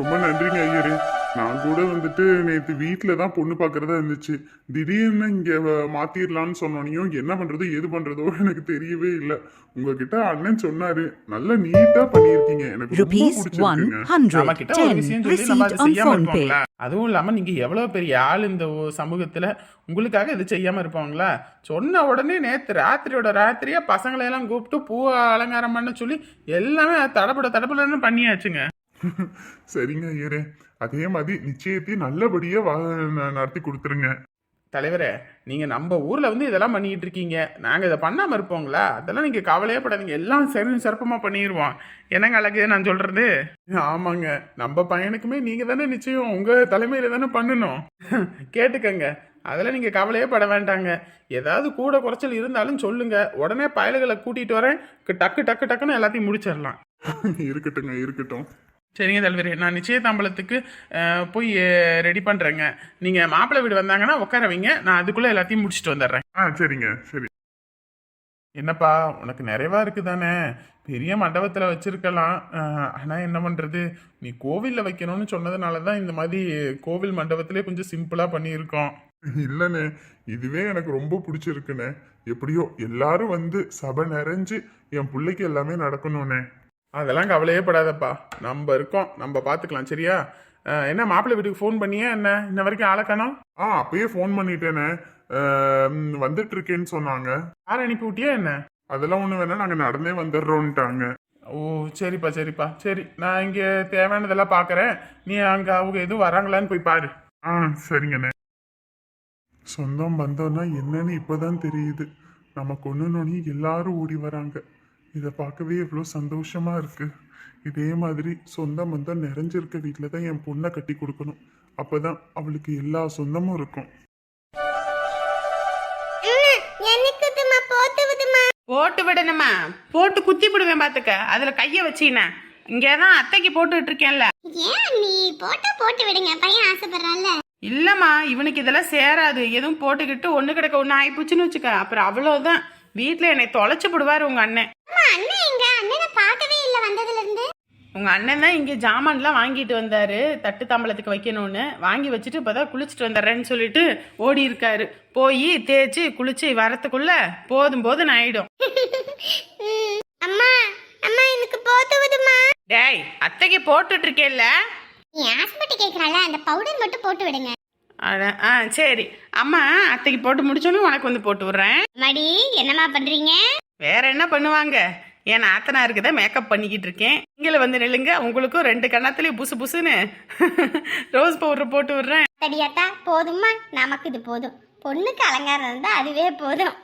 ரொம்ப நன்றிங்க ஐயரே. நான் கூட வந்துட்டு நேற்று வீட்டில் தான் பொண்ணு பார்க்கறதா இருந்துச்சு. திடீர்னு இங்கே மாத்திரலாம்னு சொன்னோனையும் என்ன பண்ணுறது எது பண்ணுறதோ எனக்கு தெரியவே இல்லை. உங்ககிட்ட அண்ணன் சொன்னாரு. நல்ல நீட்டாக பண்ணியிருக்கீங்க. எனக்கு பிடிச்சிருக்குங்க. நம்ம கிட்ட ஒரு 110 விஷயம் சொல்லி நம்ம received அதை on செய்யாம phone pay. இருப்போங்களா அதுவும் இல்லாம நீங்க எவ்வளவு பெரிய ஆள் இந்த சமூகத்துல. உங்களுக்காக இது செய்யாம இருப்பாங்களா சொன்ன உடனே நேத்து ராத்திரியோட ராத்திரியா பசங்களை எல்லாம் கூப்பிட்டு பூ அலங்காரம் பண்ண சொல்லி எல்லாமே தடபட தடபடன்னு பண்ணியாச்சுங்க. சரிங்க ஐயரே. அதே மாதிரி நிச்சயத்தையும் நல்லபடியாக நடத்தி கொடுத்துருங்க. தலைவரே நீங்க நம்ம ஊர்ல வந்து இதெல்லாம் பண்ணிட்டு இருக்கீங்க. நாங்க இதை பண்ணாம இருப்போங்களா? அதெல்லாம் நீங்க கவலையே படாதீங்க. எல்லாம் சரி சிறப்பமா பண்ணிடுவோம் என்னங்க அழகு நான் சொல்றது? ஆமாங்க. நம்ம பையனுக்குமே நீங்க தானே நிச்சயம் உங்க தலைமையில தானே பண்ணணும். கேட்டுக்கங்க. அதெல்லாம் நீங்க கவலையே பட வேண்டாங்க. ஏதாவது கூட குறைச்சல் இருந்தாலும் சொல்லுங்க. உடனே பயலுகளை கூட்டிட்டு வரேன். டக்கு டக்கு டக்குன்னு எல்லாத்தையும் முடிச்சிடலாம். இருக்கட்டுங்க இருக்கட்டும். சரிங்க தலைவரே. நான் நிச்சயதாம்பலத்துக்கு போய் ரெடி பண்ணுறேங்க நீங்கள் மாப்பிள்ளை வீடு வந்தாங்கன்னா உட்கார வைங்க. நான் அதுக்குள்ளே எல்லாத்தையும் முடிச்சுட்டு வந்துடுறேன். ஆ சரிங்க சரி. என்னப்பா உனக்கு நிறைவா இருக்குதானே? பெரிய மண்டபத்தில் வச்சிருக்கலாம். அஹ், ஆனா என்ன பண்ணுறது நீ கோவிலில் வைக்கணும்னு சொன்னதுனால தான் இந்த மாதிரி கோவில் மண்டபத்திலே கொஞ்சம் சிம்பிளாக பண்ணியிருக்கோம். இல்லைண்ணே இதுவே எனக்கு ரொம்ப பிடிச்சிருக்குண்ணே எப்படியோ எல்லாரும் வந்து சபை நிறைஞ்சு என் பிள்ளைக்கு எல்லாமே நடக்கணும்ண்ணே அதெல்லாம் கவலையே படாதப்பா. நம்ம இருக்கோம். நம்ம பார்த்துக்கலாம் சரியா? என்ன மாப்பிள்ளை வீட்டுக்கு ஃபோன் பண்ணியா என்ன? இன்ன வரைக்கும் ஆளை காணோம்? ஆ அப்பயே ஃபோன் பண்ணிட்டேனே. வந்துட்டு இருக்கேன்னு சொன்னாங்க. யாரை அனுப்பி விட்டியா என்ன? அதெல்லாம் ஒண்ணு வேணா நாங்க நடந்தே வந்துடுறோம்ட்டாங்க ஓ சரிப்பா சரிப்பா. சரி நான் இங்கே தேவையானதெல்லாம் பார்க்குறேன் நீ அங்கே அவங்க எதுவும் வராங்களான்னு போய் பாரு. ஆ சரிங்கண்ணே சொந்தம் பந்தம்னா என்னன்னு இப்பதான் தெரியுது. நம்ம கொண்டுனோனி எல்லாரும் ஓடி வராங்க. இதை பார்க்கவே எவ்வளோ சந்தோஷமா இருக்கு. இதே மாதிரி சொந்தம் பந்தம் நிறைஞ்சிருக்க. வீட்டில் தான் என் பொண்ணை கட்டி கொடுக்கணும். அப்பதான் அவளுக்கு எல்லா சொந்தமும் இருக்கும். போட்டு விடணுமா போட்டு குத்தி விடுவேன் பாத்துக்க. அதுல கைய வச்சீனா இங்கதான் அத்தைக்கு போட்டுட்டு இருக்கேன்ல. ஏன் நீ போட்டா போட்டு விடுங்க. பையன் ஆசைப்படுறான்ல. இல்லம்மா இவனுக்கு இதெல்லாம் சேராது. எதுவும் போட்டுக்கிட்டு ஒண்ணு கிடக்க ஒண்ணு ஆயிப்போச்சுன்னு வச்சுக்க. அப்புறம் அவ்வளவுதான். வீட்டுல என்னை தொலைச்சு விடுவாரு உங்க அண்ணன். அம்மா அண்ணன் எங்க? அண்ணனை பார்க்கவே இல்ல வந்ததுல இருந்து உங்க அண்ணன் தான் இங்க ஜாமான்லாம் வாங்கிட்டு வந்தாரு தட்டு தாம்பலத்துக்கு வைக்கணும்னு. வாங்கி வச்சுட்டு இப்பதான் குளிச்சுட்டு வந்துடுறேன்னு சொல்லிட்டு ஓடி இருக்காரு. போய் தேய்ச்சி குளிச்சு வரத்துக்குள்ள போதும் போதும் ஆயிடும். அம்மா அம்மா எனக்கு போத்து விதுமா டேய் அத்தைக்கு போட்டுட்டு இருக்கேல்ல? நீ ஆசைப்பட்டு கேக்குறால அந்த பவுடர் மட்டும் போட்டு விடுங்க. அட ஆ சரி. அம்மா அத்தைக்கு போட்டு முடிச்சோன்னு உனக்கு வந்து போட்டு விடுறேன். மடி என்னம்மா பண்றீங்க? வேற என்ன பண்ணுவாங்க? என் நாத்தனாருக்கு தான் மேக்கப் பண்ணிக்கிட்டு இருக்கேன். நீங்கள வந்து நில்லுங்க உங்களுக்கும் ரெண்டு கண்ணத்துலயும் புசு புசுன்னு ரோஸ் பவுடர் போட்டு விடுறேன். தடியாத்தா போதும்மா. நமக்கு இது போதும். பொண்ணுக்கு அலங்காரம் இருந்தா அதுவே போதும்.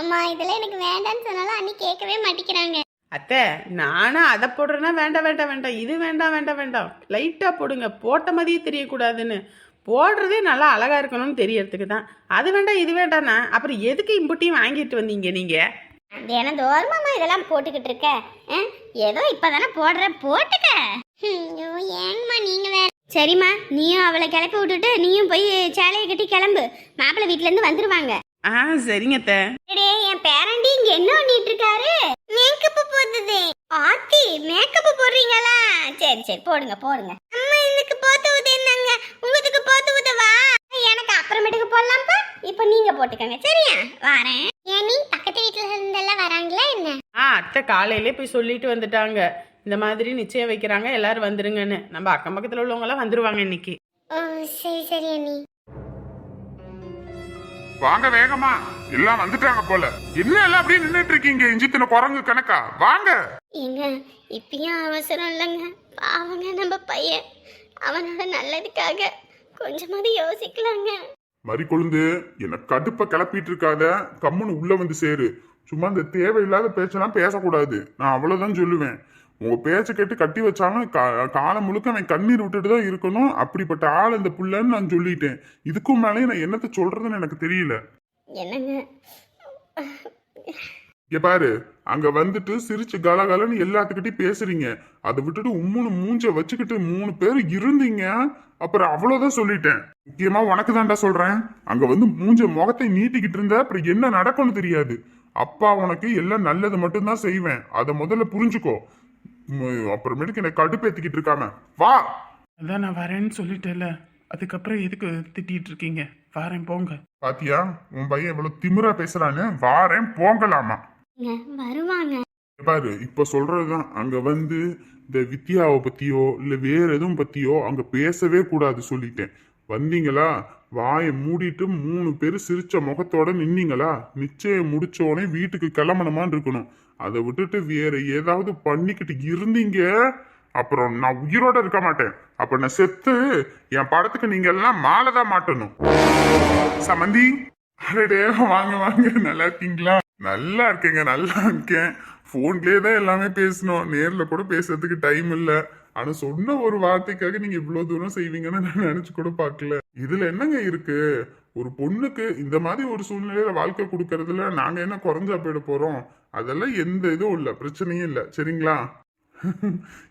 அம்மா இதெல்லாம் எனக்கு வேண்டாம்னு சொன்னாலும் அண்ணி கேட்கவே மாட்டேங்கிறாங்க. அத்தை நானும் அதை போடுறேன்னா வேண்டாம் வேண்டாம் வேண்டாம். இது வேண்டாம் வேண்டாம் வேண்டாம். லைட்டா போடுங்க. போட்ட மாதிரியே தெரியக்கூடாதுன்னு. போடுறதே நல்லா அழகா இருக்கணும்னு தெரியறதுக்கு தான். அது வேண்டாம் இது வேண்டாம்னா அப்புறம் எதுக்கு இம்புட்டியும் வாங்கிட்டு வந்தீங்க நீங்க? தினந்தோறுமாம்மா இதெல்லாம் போட்டுக்கிட்டு இருக்க? ஏதோ இப்பதானே போடுற போட்டுக்க. ஐயோ ஏங்கம்மா நீங்க வேற. சரிம்மா நீயும் அவளை கிளப்பி விட்டுட்டு நீயும் போய் சேலையை கட்டி கிளம்பு. மாப்பிள்ளை வீட்ல இருந்து வந்துருவாங்க. ஆ சரிங்க டேய் என் பேரண்டி இங்க என்ன பண்ணிட்டு இருக்காரு? மேக்கப் போடுது ஆத்தி மேக்கப் போடுறீங்களா? சரி சரி போடுங்க போடுங்க அம்மா எனக்கு போத்து உதேன்னாங்க உங்களுக்கு போத்து உதவா எனக்கு அப்புறமேட்டுக்கு போடலாம்ப்பா இப்போ நீங்க போட்டுக்கங்க. சரியா? வரேன். ஏனி பக்கத்து வீட்டுல இருந்தெல்லாம் வராங்களா என்ன? ஆ அத்தை காலையிலே போய் சொல்லிட்டு வந்துட்டாங்க. இந்த மாதிரி நிச்சயம் வைக்கிறாங்க. எல்லாரும் வந்துருங்கன்னு. நம்ம அக்கம் பக்கத்துல உள்ளவங்க எல்லாம் வந்துருவாங்க இன்னைக்கு. ஓ சரி சரி அண்ணி. வாங்க வேகமா. எல்லாம் வந்துட்டாங்க போல. என்ன எல்லாம் அப்படியே நின்னுட்டு இருக்கீங்க? இஞ்சித்தின குரங்கு கணக்கா? வாங்க. ஏங்க இப்பயும் அவசரம் இல்லைங்க. பாவங்க நம்ம பையன். அவனோட நல்லதுக்காக கொஞ்சமாவது யோசிக்கலாங்க. மறி கொழுந்து எனக்கு கடுப்ப கிளப்பிட்டு இருக்காத கம்முன்னு உள்ள வந்து சேரு. சும்மா இந்த தேவையில்லாத பேச்செல்லாம் பேசக்கூடாது. நான் அவ்வளவுதான் சொல்லுவேன். உங்க பேச்சை கேட்டு கட்டி வச்சாலும் கா- காலம் முழுக்க அவன் கண்ணீர் விட்டுட்டு தான் இருக்கணும். அப்படிப்பட்ட ஆள் இந்த புள்ளன்னு நான் சொல்லிட்டேன். இதுக்கும் மேலே நான் என்னத்த சொல்றதுன்னு எனக்கு தெரியல. என்னங்க? இங்க பாரு அங்க வந்துட்டு சிரிச்சு கலகலன்னு எல்லாத்துக்கிட்டையும் பேசுறீங்க. அதை விட்டுட்டு உம்முன்னு மூஞ்ச வச்சுக்கிட்டு மூணு பேர் இருந்தீங்க. அப்புறம் அவ்வளவுதான் சொல்லிட்டேன். முக்கியமா உனக்கு தான்டா சொல்றேன். அங்க வந்து மூஞ்ச முகத்தை நீட்டிக்கிட்டு இருந்த அப்புறம் என்ன நடக்கும்னு தெரியாது. அப்பா உனக்கு எல்லாம் நல்லது மட்டும்தான் செய்வேன். அதை முதல்ல புரிஞ்சுக்கோ. அப்புறமேட்டுக்கு என்னை கடுப்பேத்திக்கிட்டு இருக்காம. வா! அதான் நான் வரேன்னு சொல்லிட்டேல அதுக்கப்புறம் எதுக்கு திட்டிட்டு இருக்கீங்க? வரேன் போங்க. பாத்தியா? உன் பையன் எவ்வளவு திமிரா பேசுறான்னு. வாரேன் போங்கலாமா? வருவாங்க. பாரு இப்ப சொல்றதுதான். அங்க வந்து இந்த வித்யாவை பத்தியோ இல்ல வேற எதுவும் பத்தியோ அங்க பேசவே கூடாது சொல்லிட்டேன். வந்தீங்களா? வாயை மூடிட்டு மூணு பேர் சிரிச்ச முகத்தோட நின்னீங்களா? நிச்சயம் முடிச்ச உடனே வீட்டுக்கு கிளம்பணுமான்னு இருக்கணும். அதை விட்டுட்டு வேற ஏதாவது பண்ணிக்கிட்டு இருந்தீங்க? அப்புறம் நான் உயிரோட இருக்க மாட்டேன். அப்ப நான் செத்து என் படத்துக்கு நீங்க எல்லாம் மாலை தான் மாட்டணும். சமந்தி அடடே வாங்க வாங்க. நல்லா இருக்கீங்களா? நல்லா இருக்கேங்க நல்லா இருக்கேன். ஃபோன்லயே தான் எல்லாமே பேசணும். நேர்ல கூட பேசுறதுக்கு டைம் இல்ல. ஆனா சொன்ன ஒரு வார்த்தைக்காக நீங்க இவ்வளவு தூரம் செய்வீங்கன்னு நான் நினைச்சு கூட பார்க்கல. இதுல என்னங்க இருக்கு? ஒரு பொண்ணுக்கு இந்த மாதிரி ஒரு சூழ்நிலையில வாழ்க்கை கொடுக்கறதுல நாங்க என்ன குறைஞ்சா போயிட போறோம்? அதெல்லாம் எந்த இதுவும் இல்ல. பிரச்சனையும் இல்ல. சரிங்களா?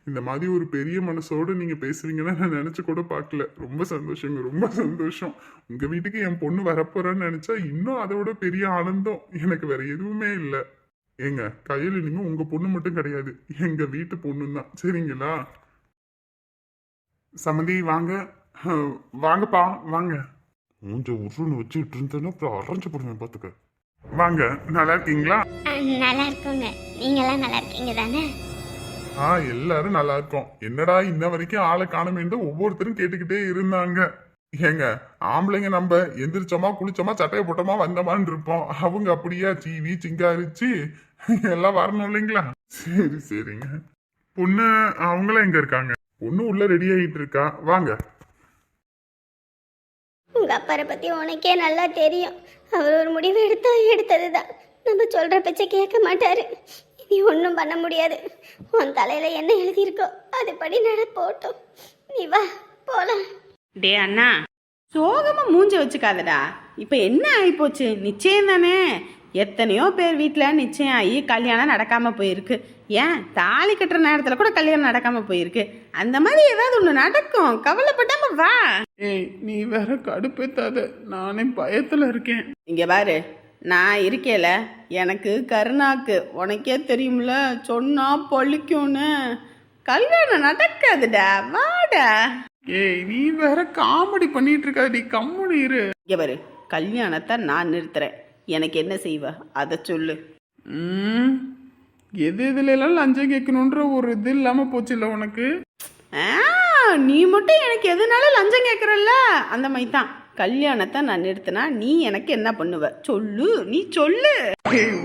இந்த மாதிரி ஒரு பெரிய மனசோடு நீங்க பேசுவீங்கன்னு நான் நினைச்சு கூட பார்க்கல. ரொம்ப சந்தோஷங்க ரொம்ப சந்தோஷம். உங்க வீட்டுக்கு என் பொண்ணு வரப்போறான்னு நினைச்சா இன்னும் அதை விட பெரிய ஆனந்தம் எனக்கு வேற எதுவுமே இல்லை. ஏங்க கையில் இனிமே உங்க பொண்ணு மட்டும் கிடையாது. எங்க வீட்டு பொண்ணு தான். சரிங்களா? சமந்தி வாங்க. வாங்கப்பா வாங்க. மூஞ்ச உருன்னு வச்சுட்டு இருந்தேன்னா அப்புறம் அரைஞ்சு போடுவேன் பார்த்துக்க. வாங்க நல்லா இருக்கீங்களா? நல்லா இருக்குங்க. நீங்களாம் நல்லா இருக்கீங்க தானே? ஆ எல்லாரும் நல்லா இருக்கோம். என்னடா இன்ன வரைக்கும் ஆளை காணமேன்னு ஒவ்வொருத்தரும் கேட்டுக்கிட்டே இருந்தாங்க. ஏங்க ஆம்பளைங்க நம்ம எந்திரிச்சோமா குளிச்சோமா சட்டையை போட்டோமா வந்தோமான்னு இருப்போம். அவங்க அப்படியா சீவி சிங்காரிச்சு? எல்லாம் வரணும் இல்லைங்களா? சரி சரிங்க. பொண்ணு அவங்களாம் எங்க இருக்காங்க? பொண்ணு உள்ள ரெடி ஆகிட்டு இருக்கா? வாங்க. உங்க அப்பாரை பத்தி உனக்கே நல்லா தெரியும். அவர் ஒரு முடிவு எடுத்தா எடுத்ததுதான். நம்ம சொல்ற பேச்ச கேட்க மாட்டாரு. நீ ஒன்றும் பண்ண முடியாது. உன் தலையில என்ன எழுதியிருக்கோ அதுபடி நட போட்டோம். நீ வா போலாம். டே அண்ணா சோகமா மூஞ்ச வச்சுக்காதடா. இப்போ என்ன ஆயிப்போச்சு? நிச்சயம் தானே. எத்தனையோ பேர் வீட்டில் நிச்சயம் ஆகி கல்யாணம் நடக்காம போயிருக்கு. ஏன்? தாலி கட்டுற நேரத்தில் கூட கல்யாணம் நடக்காம போயிருக்கு. அந்த மாதிரி ஏதாவது ஒன்று நடக்கும். கவலைப்படாம வா. ஏய் நீ வேற கடுப்பேத்தாத. நானே பயத்துல இருக்கேன். இங்க பாரு. நான் இருக்கேல. எனக்கு கருணாக்கு. உனக்கே தெரியும்ல சொன்னா பழிக்கும்னு. கல்யாணம் நடக்காதுடா. வாடா. ஏய் நீ வேற காமெடி பண்ணிட்டு இருக்காதடி கம்முனு இரு. இங்க பாரு. கல்யாணத்தை நான் நிறுத்துறேன். எனக்கு என்ன செய்வ? அதை சொல்லு. ம், எது இதுல எல்லாம் லஞ்சம் கேட்கணுன்ற ஒரு இது இல்லாம போச்சு இல்ல உனக்கு? ஆ, நீ மட்டும் எனக்கு எதுனாலும் லஞ்சம் கேட்குறல்ல? அந்த மாதிரி தான் கல்யாணத்தை நான் நிறுத்தினா நீ எனக்கு என்ன பண்ணுவ? சொல்லு. நீ சொல்லு.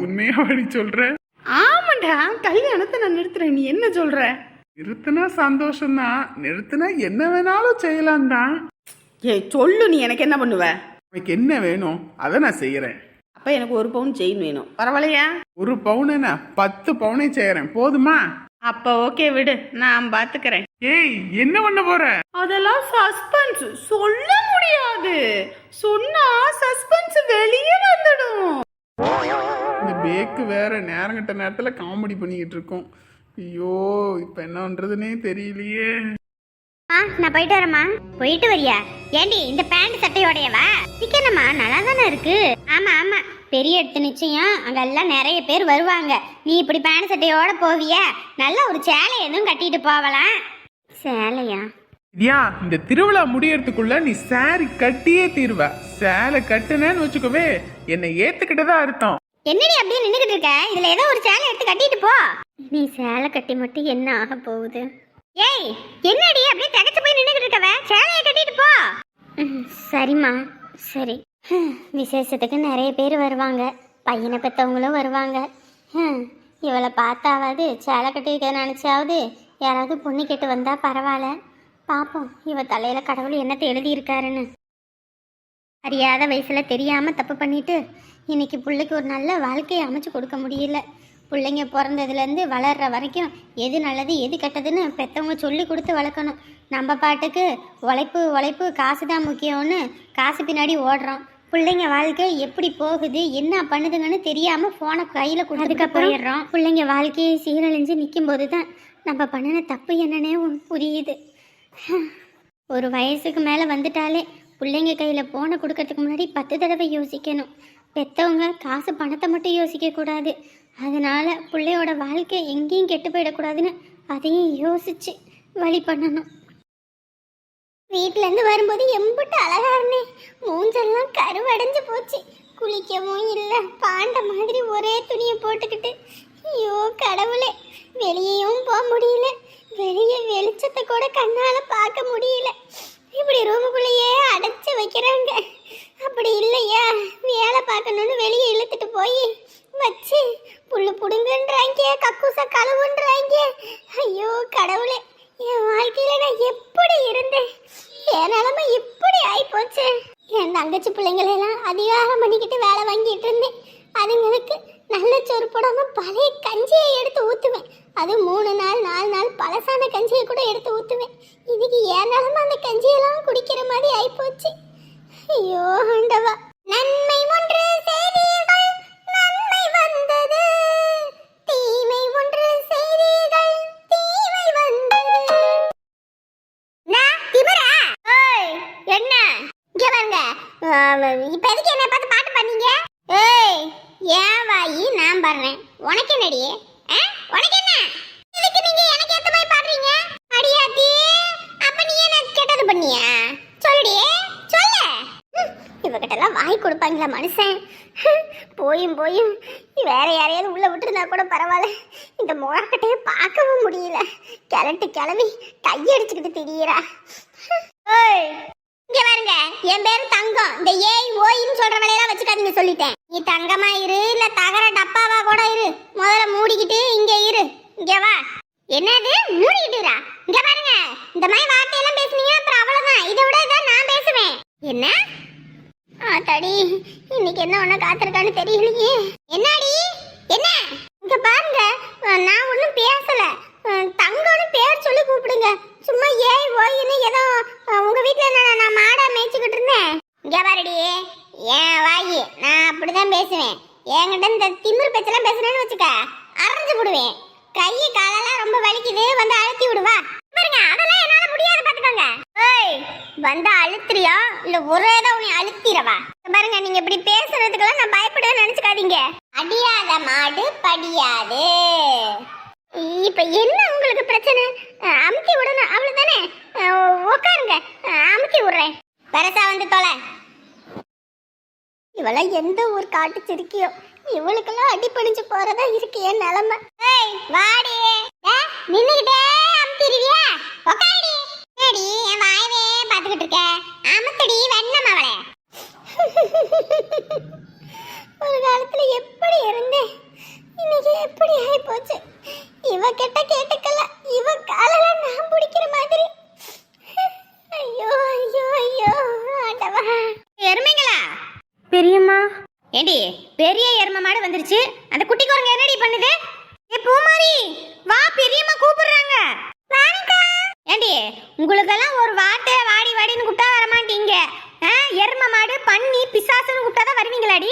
உண்மையா வழி சொல்ற? ஆமாண்டா. கல்யாணத்தை நான் நிறுத்துறேன். நீ என்ன சொல்ற? நிறுத்தினா சந்தோஷம்தான். நிறுத்தினா என்ன வேணாலும் செய்யலாம் தான் ஏய் சொல்லு. நீ எனக்கு என்ன பண்ணுவ? உனக்கு என்ன வேணும்? அதை நான் செய்யறேன். அப்ப எனக்கு ஒரு பவுன் செயின் வேணும். பரவாயில்லையா? ஒரு பவுன் என்ன? பத்து பவுனே செய்யறேன். போதுமா? அப்ப ஓகே விடு நான் பாத்துக்கிறேன். ஏய் என்ன பண்ண போற? அதெல்லாம் சஸ்பென்ஸ் சொல்ல முடியாது. சொன்னா சஸ்பென்ஸ் வெளியே வந்துடும். இந்த பேக்கு வேற நேரங்கட்ட நேரத்துல காமெடி பண்ணிக்கிட்டு இருக்கோம். ஐயோ இப்ப என்ன பண்றதுனே தெரியலையே. ஆ நான் போயிட்டு வரேம்மா. போயிட்டு வரியா? ஏண்டி இந்த பேண்ட் சட்டையோடையவா? சிக்கனம்மா நல்லா தானே இருக்கு? ஆமா ஆமா. பெரிய எடுத்து நிச்சயம். அங்க எல்லாம் நிறைய பேர் வருவாங்க. நீ இப்படி பேண்ட் சட்டையோட போவிய? நல்ல ஒரு சேலை எதுவும் கட்டிட்டு போகலாம் சேலையா? இதியா இந்த திருவிழா முடியறதுக்குள்ள நீ சாரி கட்டியே தீருவ. சேலை கட்டுனேன்னு வச்சுக்கோவே என்னை ஏத்துக்கிட்டதா அர்த்தம். என்னடி அப்படியே நின்னுகிட்டு இருக்க? இதுல ஏதோ ஒரு சேலை எடுத்து கட்டிட்டு போ. நீ சேலை கட்டி மட்டும் என்ன ஆக போகுது? ஏய் என்னடி அப்படியே தகச்சு போய் நின்னுகிட்டு இருக்கவ? சேலையை கட்டிட்டு போ. சரிம்மா. சரி. விசேஷத்துக்கு நிறைய பேர் வருவாங்க. பையனை பெற்றவங்களும் வருவாங்க. இவளை பார்த்தாவது சேலை கட்டிக்க நினச்சாவது யாராவது பொண்ணு கேட்டு வந்தால் பரவாயில்ல. பார்ப்போம் இவ தலையில் கடவுள் என்னத்தை எழுதியிருக்காருன்னு. அறியாத வயசில் தெரியாமல் தப்பு பண்ணிட்டு இன்னைக்கு பிள்ளைக்கு ஒரு நல்ல வாழ்க்கையை அமைச்சு கொடுக்க முடியல. பிள்ளைங்க பிறந்ததுலேருந்து வளர்ற வரைக்கும் எது நல்லது எது கெட்டதுன்னு பெற்றவங்க சொல்லி கொடுத்து வளர்க்கணும். நம்ம பாட்டுக்கு உழைப்பு உழைப்பு காசு தான் முக்கியம்னு காசு பின்னாடி ஓடுறோம். பிள்ளைங்க வாழ்க்கை எப்படி போகுது என்ன பண்ணுதுங்கன்னு தெரியாம போனை கையில கொடுத்துட்டு போயிடுறோம். பிள்ளைங்க வாழ்க்கையை சீரழிஞ்சு நிற்கும் போது தான் நம்ம பண்ணின தப்பு என்னன்னே புரியுது. ஒரு வயசுக்கு மேலே வந்துட்டாலே பிள்ளைங்க கையில் போனை கொடுக்கறதுக்கு முன்னாடி பத்து தடவை யோசிக்கணும். பெற்றவங்க காசு பணத்தை மட்டும் யோசிக்கக்கூடாது அதனால பிள்ளையோட வாழ்க்கை எங்கேயும் கெட்டு போயிடக்கூடாதுன்னு அதையும் யோசிச்சு வழி பண்ணணும். வீட்ல இருந்து வரும்போது எம்பிட்டு அழகா இருந்தேன் மூஞ்செல்லாம் கருவடைஞ்சு போச்சு. குளிக்கவும் இல்லை. பாண்ட மாதிரி ஒரே துணியை போட்டுக்கிட்டு. ஐயோ கடவுளே. வெளியேயும் போக முடியல. வெளியே வெளிச்சத்தை கூட கண்ணால பார்க்க முடியல. இப்படி ரூமுக்குள்ளேயே அடைச்சு வைக்கிறாங்க. அப்படி இல்லையா? வேலை பார்க்கணும்னு வெளியே இழுத்துட்டு போய் வச்சு புல்லு புடுங்குன்றாங்க கக்கூச கழுவுன்றாங்க. ஐயோ கடவுளே. என் வாழ்க்கையில நான் எப்படி இருந்தேன்? என் நிலைமை இப்படி ஆயிப்போச்சு. என் தங்கச்சி பிள்ளைங்களெல்லாம் அதிகாரம் பண்ணிக்கிட்டு வேலை வாங்கிட்டு இருந்தேன். அதுங்களுக்கு நல்ல சோறு போடாம பழைய கஞ்சியை எடுத்து ஊற்றுவேன் அது மூணு நாள் நாலு நாள் பழசான கஞ்சியை கூட எடுத்து ஊற்றுவேன் இதுக்கு என் நிலைமை அந்த கஞ்சியெல்லாம் குடிக்கிற மாதிரி ஆயிப்போச்சு. ஐயோ ஆண்டவா. நன்மை உனக்கு என்னடி ஆ? உனக்கு என்ன இதுக்கு நீங்க எனக்கு ஏத்த மாதிரி பாடுறீங்க? அடியாத்தி அப்ப நீ என்ன கெட்டது பண்ணியா? சொல்லுடி சொல்ல. இவகிட்ட எல்லாம் வாய் கொடுப்பாங்களா மனுஷன்? போயும் போயும். வேற யாரையாவது உள்ள விட்டுருந்தா கூட பரவாயில்ல. இந்த முகக்கட்டையை பார்க்கவும் முடியல. கிளட்டு கிளவி கையடிச்சுக்கிட்டு திரியிறா. ஏய், இங்க பாருங்க. என் பேரு தங்கம். இந்த ஏய் ஓயின்னு சொல்ற வேலையெல்லாம் வச்சுக்காதீங்க சொல்லிட்டேன். நீ தங்கமா இரு இல்ல தகர டப்பாவா கூட இரு. முதல்ல மூடிக்கிட்டு இங்க இரு. இங்க வா. என்னது? மூடிக்கிட்டுரா? இங்க பாருங்க. இந்த மாதிரி வார்த்தையெல்லாம் பேசுனீங்கன்னா அப்புறம் அவ்வளவுதான். இதை விட இதான் நான் பேசுவேன். என்ன? ஆ தடி. இன்னைக்கு என்ன ஒண்ணு காத்திருக்கான்னு தெரியலையே. என்னடி? என்ன? இங்க பாருங்க. நான் ஒன்றும் பேசல. தங்கம்னு பேர் சொல்லி கூப்பிடுங்க. சும்மா ஏய் ஓய்னு ஏதோ உங்க வீட்டுல நான் நான் மாடா மேய்ச்சிக்கிட்டு இருந்தேன். இங்கே பாருடி ஏன் வாயி நான் அப்படிதான் பேசுவேன். என்கிட்ட இந்த திமிரு பேச்செல்லாம் பேசுறேன்னு வச்சுக்க அரைஞ்சு விடுவேன் கை காலெல்லாம் ரொம்ப வலிக்குது வந்து அழுத்தி விடுவா. பாருங்க அதெல்லாம் என்னால முடியாது பாத்துக்கோங்க. ஏய் வந்து அழுத்துறியா? இல்ல ஒரே தான் உன்னை அழுத்திரவா பாருங்க நீங்க இப்படி பேசுறதுக்கெல்லாம் நான் பயப்படுவேன்னு நினைச்சுக்காதீங்க. அடியாத மாடு படியாது. இப்ப என்ன உங்களுக்கு பிரச்சனை? அமுத்தி விடணும். அவ்வளவுதானே? உக்காருங்க. அமுத்தி விடுறேன். பெருசா வந்து தொலை. இவெல்லாம் எந்த ஊர் காட்டு சிரிக்கியோ? இவளுக்கெல்லாம் அடி போறதா இருக்கு என் நிலைமை. ஏய் வாடி. நின்னுகிட்டே அமுத்திடுவியா உக்காடி என்னடி என் வாயவே பாத்துக்கிட்டு இருக்க? அமுத்தடி வெண்ணம் அவளை. ஒரு காலத்துல எப்படி இருந்தேன்? இன்னைக்கு எப்படி ஆகி போச்சு கிட்ட கேட்டுக்கல. இவ காலில நான் பிடிக்கிற மாதிரி. ஐயோ ஐயோ ஐயோ ஆண்டவா. எருமைங்களா? பெரியம்மா. ஏண்டி பெரிய எருமை மாடு வந்துருச்சு. அந்த குட்டி குரங்கு என்னடி பண்ணுது? ஏ பூமாரி வா பெரியம்மா கூப்பிடுறாங்க. ஏண்டி உங்களுக்கெல்லாம் ஒரு வார்த்தை வாடி வாடின்னு கூப்பிட்டா வர மாட்டீங்க ஆ, எருமை மாடு பன்னி பிசாசுன்னு கூப்பிட்டா தான் வருவீங்களாடி?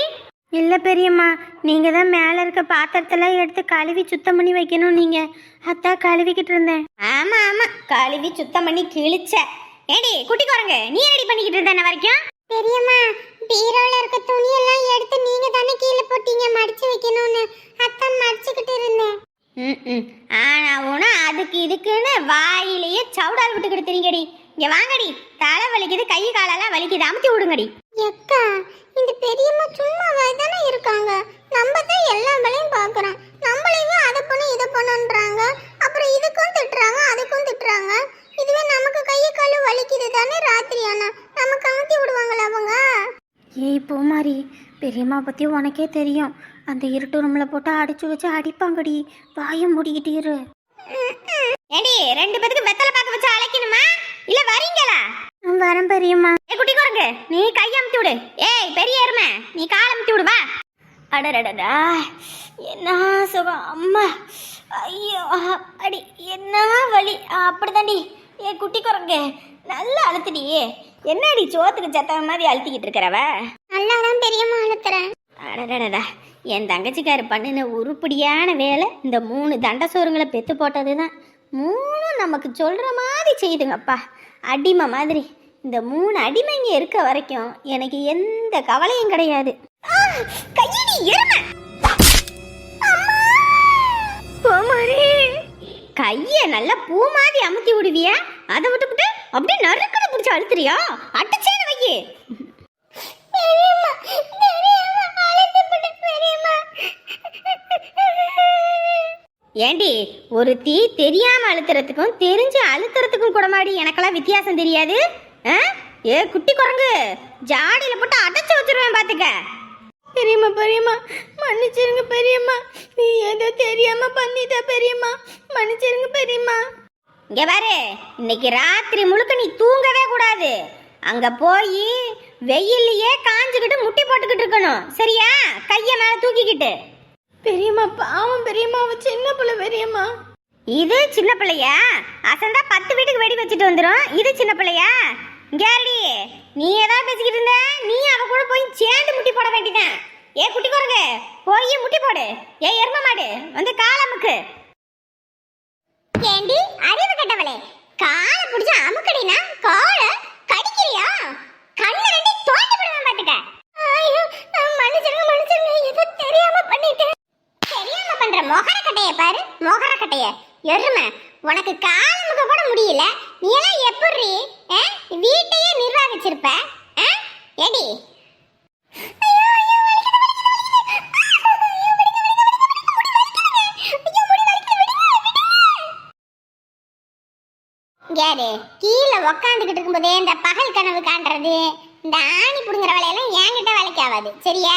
இல்லை பெரியம்மா நீங்கள் தான் மேலே இருக்க பாத்திரத்தெல்லாம் எடுத்து கழுவி சுத்தம் பண்ணி வைக்கணும் நீங்கள் அதான் கழுவிக்கிட்டு இருந்தேன். ஆமா ஆமா. கழுவி சுத்தம் பண்ணி கிழிச்ச. ஏடி குட்டி குரங்கு நீ என்னடி பண்ணிக்கிட்டு இருந்த வரைக்கும்? பெரியம்மா பீரோல இருக்க துணி எல்லாம் எடுத்து நீங்க தானே கீழே போட்டீங்க மடிச்சு வைக்கணும்னு. அத்தான் மடிச்சுக்கிட்டு இருந்தேன். ம் ஆனா உன அதுக்கு இதுக்குன்னு வாயிலேயே சவுடால் விட்டுக்கிட்டு தெரியுங்கடி இங்க வாங்கடி. தலை வலிக்குது கை காலெல்லாம் வலிக்குது. அமுத்தி விடுங்கடி. எக்கா பெரியம்மா சும்மா தானே இருக்காங்க. நம்ம தான் எல்லா வேலையும் பார்க்குறோம். நம்மளையும் அதை பண்ணு இதை பண்ணுன்றாங்க. அப்புறம் இதுக்கும் திட்டுறாங்க அதுக்கும் திட்டுறாங்க. இதுவே நமக்கு கையை காலு வலிக்குது தானே ராத்திரி ஆனா நமக்கு அமுத்தி விடுவாங்களா அவங்க? ஏய் பூமாரி பெரியம்மா பற்றி உனக்கே தெரியும். அந்த இருட்டு ரூமில் போட்டு அடிச்சு வச்சு அடிப்பாங்கடி. வாயை மூடிக்கிட்டு இரு. ஏடி ரெண்டு பேத்துக்கு வெத்தலை பாக்க வச்சு அழைக்கணுமா? இல்ல வரீங்களா? வரேன் பெரியம்மா. ஏ குட்டி குரங்கு நீ கை அமுத்தி விடு. ஏய் பெரிய எருமை நீ கால் அமுத்தி விடு வா. அடடடடா என்ன சுகம். அம்மா ஐயோ அடி என்ன வலி. அப்படிதாண்டி. ஏ குட்டி குரங்கு நல்லா அழுத்துடி. என்னடி சோத்துக்கு சத்த மாதிரி அழுத்திக்கிட்டு இருக்கிறவ நல்லா தான் பெரியம்மா அழுத்துறேன். அடடடடா என் தங்கச்சிக்காரு பண்ணின உருப்படியான வேலை இந்த மூணு தண்ட சோறுங்களை பெத்து போட்டது தான் மூணும் நமக்கு சொல்கிற மாதிரி செய்யுதுங்கப்பா அடிமை மாதிரி. இந்த மூணு அடிமைங்க இருக்க வரைக்கும் எனக்கு எந்த கவலையும் கிடையாது. கையடி எருமை. கைய நல்லா பூ மாதிரி அமுத்தி விடுவிய. அதை விட்டுவிட்டு அப்படியே நறுக்கடை பிடிச்சி அழுத்துறியா? அடிச்சேன்னு வையே. ஏண்டி ஒரு தீ தெரியாம அழுத்துறதுக்கும் தெரிஞ்சு அழுத்துறதுக்கும் கூட மாடி எனக்கெல்லாம் வித்தியாசம் தெரியாது? ஏ குட்டி குரங்கு ஜாடியில போட்டு அடைச்சு வச்சிருவேன் பாத்துக்க. பெரியம்மா பெரியம்மா மன்னிச்சிருங்க பெரியம்மா. நீ ஏதோ தெரியாம பண்ணிட்ட பெரியம்மா? மன்னிச்சிருங்க பெரியம்மா. இங்க பாரு இன்னைக்கு ராத்திரி முழுக்க நீ தூங்கவே கூடாது. அங்க போய் வெயில்லயே காஞ்சுக்கிட்டு முட்டி போட்டுக்கிட்டு இருக்கணும். சரியா? கைய மேல தூக்கிக்கிட்டு. பெரியம்மா பாவம் பெரியம்மா அவ சின்ன பிள்ளை பெரியம்மா. இது சின்ன பிள்ளையா? அசந்தா பத்து வீட்டுக்கு வெடி வச்சுட்டு வந்துடும் இது சின்ன பிள்ளையா? கேரடி நீ ஏதாவது பேசிக்கிட்டு இருந்த. நீ அவ கூட போய் சேர்ந்து முட்டி போட வேண்டியதான் ஏ குட்டி குரங்கு போய் முட்டி போடு. ஏ எரும மாடு வந்து காலமுக்கு ஏண்டி எருமை உனக்கு காலமுக்க கூட முடியல நீ எல்லாம் எப்படி ஆ? வீட்டையே நிர்வாகிச்சிருப்ப ஆ? ஏடி யாரு கீழே உக்காந்துக்கிட்டு இருக்கும்போதே இந்த பகல் கனவு காண்றது இந்த ஆணி பிடுங்குற வேலையெல்லாம் என்கிட்ட வேலைக்கு ஆகாது சரியா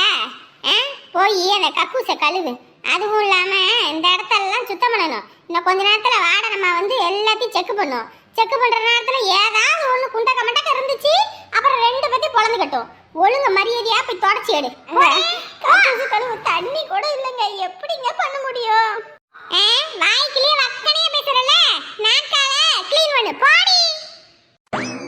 ஆ? போய் அந்த கக்கூசை கழுவு அதுவும் இல்லாம இந்த இடத்தெல்லாம் சுத்தம் பண்ணணும். இன்னும் கொஞ்ச நேரத்துல வாடனம்மா வந்து எல்லாத்தையும் செக் பண்ணும். செக் பண்ற நேரத்துல ஏதாவது ஒண்ணு குண்டக்க மண்டக்க இருந்துச்சு அப்புறம் ரெண்டு பத்தி பொழந்து கட்டும். ஒழுங்கு மரியாதையா போய் தொடச்சி எடு. கழுவு தண்ணி கூட இல்லைங்க. எப்படிங்க பண்ண முடியும்? வாய்க்கிலேயே வக்கனையா பேசுறல நாக்கால க்ளீன் பண்ணு. பாடி.